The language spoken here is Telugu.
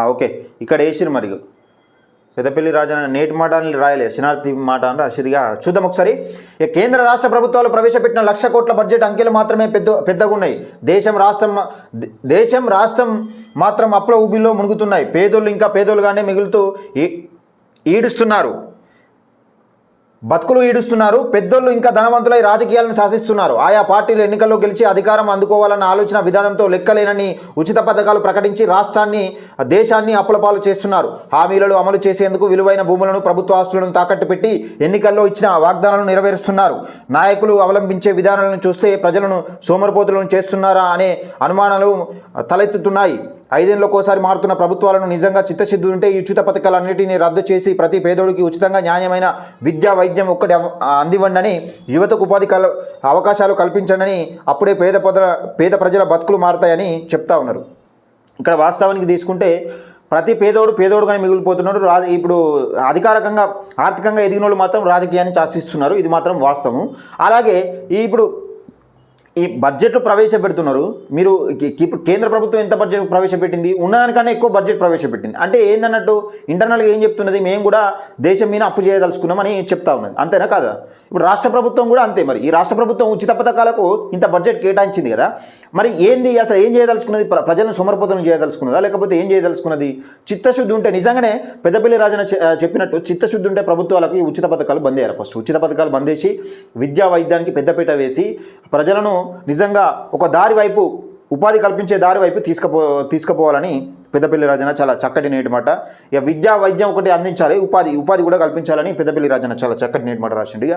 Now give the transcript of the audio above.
ఓకే. ఇక్కడ వేసిరు మరి పెద్దపల్లి రాజన నేటి మాట అని రాయలే. శనార్థి మాట అని రాసిరిగా చూద్దాం ఒకసారి. ఇక కేంద్ర రాష్ట్ర ప్రభుత్వాలు ప్రవేశపెట్టిన లక్ష కోట్ల బడ్జెట్ అంకెలు మాత్రమే పెద్ద పెద్దగా ఉన్నాయి దేశం రాష్ట్రం దేశం రాష్ట్రం మాత్రం అప్పుల ఊబిలో మునుగుతున్నాయి. పేదోళ్ళు ఇంకా పేదోళ్ళుగానే మిగులుతూ ఈ- ఈడుస్తున్నారు. బతుకులు ఈడుస్తున్నారు. పెద్దోళ్ళు ఇంకా ధనవంతులై రాజకీయాలను శాసిస్తున్నారు. ఆయా పార్టీలు ఎన్నికల్లో గెలిచి అధికారం అందుకోవాలన్న ఆలోచన విధానంతో లెక్కలేనని ఉచిత పథకాలు ప్రకటించి రాష్ట్రాన్ని దేశాన్ని అప్పులపాలు చేస్తున్నారు. హామీలను అమలు చేసేందుకు విలువైన భూములను ప్రభుత్వ ఆస్తులను తాకట్టు పెట్టి ఎన్నికల్లో ఇచ్చిన వాగ్దానాలను నెరవేరుస్తున్నారు. నాయకులు అవలంబించే విధానాలను చూస్తే ప్రజలను సోమరపోతులను చేస్తున్నారా అనే అనుమానాలు తలెత్తుతున్నాయి. ఐదేళ్ళకోసారి మారుతున్న ప్రభుత్వాలను నిజంగా చిత్తశుద్ధి ఉంటే ఈ ఉచిత పథకాలన్నింటినీ రద్దు చేసి ప్రతి పేదోడికి ఉచితంగా న్యాయమైన విద్యా వైద్యం ఒక్కటి అందివ్వండి యువతకు ఉపాధి కల్ అవకాశాలు కల్పించండి అప్పుడే పేద పద పేద ప్రజల బతుకులు మారుతాయని చెప్తా ఉన్నారు. ఇక్కడ వాస్తవానికి తీసుకుంటే ప్రతి పేదోడు పేదోడుగానే మిగిలిపోతున్నాడు రా ఇప్పుడు అధికారికంగా ఆర్థికంగా ఎదిగిన వాళ్ళు మాత్రం రాజకీయాన్ని శాసిస్తున్నారు. ఇది మాత్రం వాస్తవం. అలాగే ఈ ఇప్పుడు ఈ బడ్జెట్ ప్రవేశపెడుతున్నారు. మీరు కేంద్ర ప్రభుత్వం ఎంత బడ్జెట్ ప్రవేశపెట్టింది? ఉన్నదానికన్నా ఎక్కువ బడ్జెట్ ప్రవేశపెట్టింది. అంటే ఏందన్నట్టు ఇంటర్నల్గా ఏం చెప్తున్నది? మేము కూడా దేశం మీద అప్పు చేయదలుచుకున్నామని చెప్తా ఉన్నది. అంతేనా కాదా? ఇప్పుడు రాష్ట్ర ప్రభుత్వం కూడా అంతే మరి. ఈ రాష్ట్ర ప్రభుత్వం ఉచిత పథకాలకు ఇంత బడ్జెట్ కేటాయించింది కదా. మరి ఏంది అసలు ఏం చేయదలుచుకున్నది? ప్ర- ప్రజలను సమర్పతం చేయదలుచుకున్నదా? లేకపోతే ఏం చేయదలుచుకున్నది? చిత్తశుద్ధి ఉంటే నిజంగానే పెద్దపల్లి రాజన చెప్పినట్టు చిత్తశుద్ధి ఉంటే ప్రభుత్వాలకు ఈ ఉచిత పథకాలు బంద్ చేయాలి. ఫస్ట్ ఉచిత పథకాలు బంద్ చేసి విద్యా వైద్యానికి పెద్దపీట వేసి ప్రజలను నిజంగా ఒక దారి వైపు ఉపాధి కల్పించే దారి వైపు తీసుకుపో తీసుకుపోవాలని పెద్దపల్లి రాజన చాలా చక్కటి నేటిమాట ఇక విద్యా వైద్యం ఒకటి అందించాలి ఉపాధి ఉపాధి కూడా కల్పించాలని పెద్దపల్లి రాజన్న చాలా చక్కటి నేటిమాట రాసిండు. ఇక